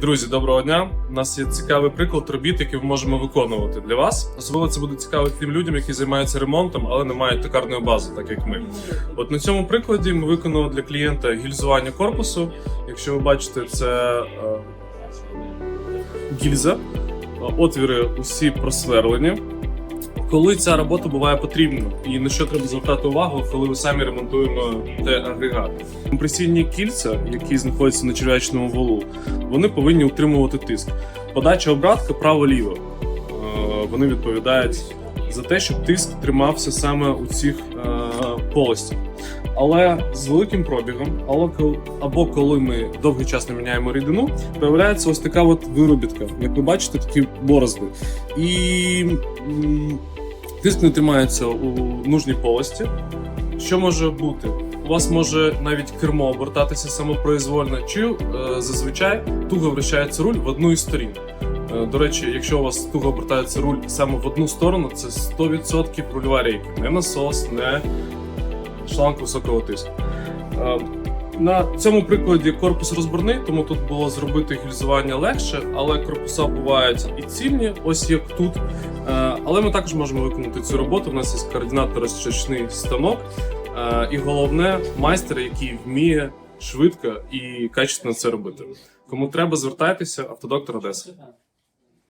Друзі, доброго дня. У нас є цікавий приклад робіт, які ми можемо виконувати для вас. Особливо це буде цікаво тим людям, які займаються ремонтом, але не мають токарної бази, так як ми. От на цьому прикладі ми виконали для клієнта гільзування корпусу. Якщо ви бачите, це е, гільза, отвіри усі просверлені. Коли ця робота буває потрібна, і на що треба звертати увагу, коли ви самі ремонтуємо те агрегат. Компресійні кільця, які знаходяться на черв'ячному валу, вони повинні утримувати тиск. Подача обратка право-ліво. Е, Вони відповідають за те, щоб тиск тримався саме у цих е, полостях. Але з великим пробігом, або коли ми довгий час не міняємо рідину, появляється ось така от виробітка. Як ви бачите, такі борозди. І тиск не тримається у нужній полості. Що може бути? У вас може навіть кермо обертатися самопроізвольно, чи е, зазвичай туго вращається руль в одну із сторін. Е, До речі, якщо у вас туго обертається руль саме в одну сторону, це 100% рульова рейка, не насос, не шланг високого тиску. Е, На цьому прикладі корпус розборний, тому тут було зробити гільзування легше, але корпуса бувають і цільні, ось як тут. Але ми також можемо виконати цю роботу. У нас є координатор розчачний станок, Е, і головне майстер, який вміє швидко і качественно це робити. Кому треба, звертайтеся, автодоктор Одеса.